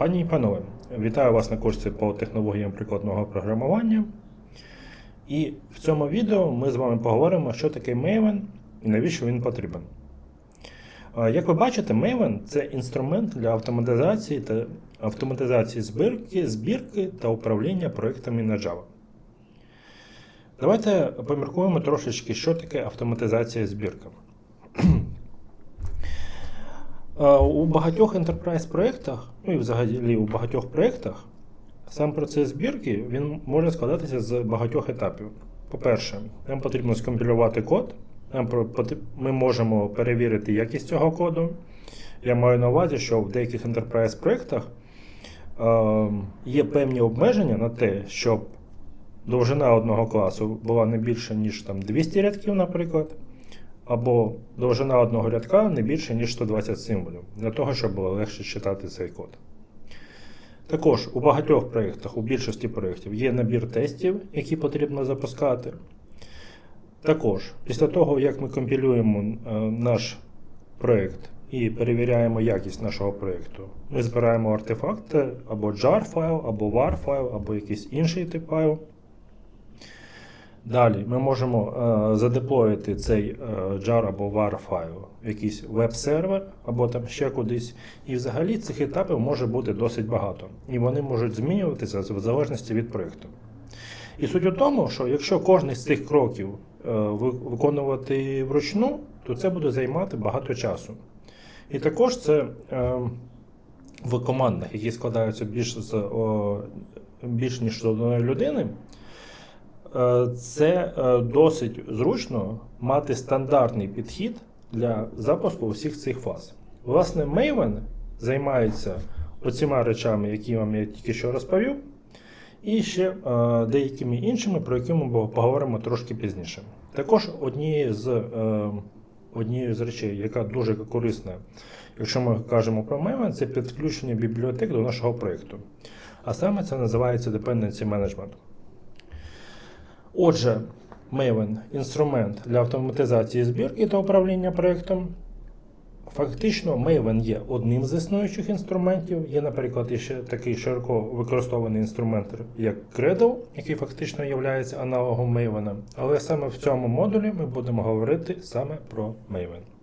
Пані і панове, вітаю вас на курсі по технологіям прикладного програмування. І в цьому відео ми з вами поговоримо, що таке Maven і навіщо він потрібен. Як ви бачите, Maven це інструмент для автоматизації та автоматизації збірки, збірки та управління проектами на Java. Давайте поміркуємо трошечки, що таке автоматизація збірки. Е, У багатьох enterprise проєктах, ну і взагалі у багатьох проєктах, сам процес збірки він може складатися з багатьох етапів. По-перше, нам потрібно скомпілювати код. Ми можемо перевірити якість цього коду. Я маю на увазі, що в деяких enterprise проєктах е, є певні обмеження на те, щоб довжина одного класу була не більше, ніж там, 200 рядків, наприклад, або довжина одного рядка не більше, ніж 120 символів, для того, щоб було легше читати цей код. Також у багатьох проєктах, у більшості проєктів є набір тестів, які потрібно запускати. Також, після того, як ми компілюємо е, наш проєкт і перевіряємо якість нашого проєкту, ми збираємо артефакти або jar файл, або var файл, або якийсь інший тип файл. Далі ми можемо е, задеплоїти цей е, jar або var файл в якийсь веб-сервер або там ще кудись. І взагалі цих етапів може бути досить багато. І вони можуть змінюватися в залежності від проєкту. І суть у тому, що якщо кожен з цих кроків е, виконувати вручну, то це буде займати багато часу. І також це е, в командах, які складаються більш, з, о, більш ніж з одної людини, Е, Це е, досить зручно мати стандартний підхід для запуску всіх цих фаз. Власне, Maven займається оціма речами, які вам я тільки що розповів, і ще е, деякими іншими, про які ми поговоримо трошки пізніше. Також однією з, е, однією з речей, яка дуже корисна, якщо ми кажемо про Maven, це підключення бібліотек до нашого проєкту. А саме це називається Dependency Management. Отже, Maven інструмент для автоматизації збірки та управління проєктом. Фактично, Maven є одним з існуючих інструментів. Є, наприклад, ще такий широко використований інструмент, як Gradle, який фактично є аналогом Maven. Але саме в цьому модулі ми будемо говорити саме про Maven.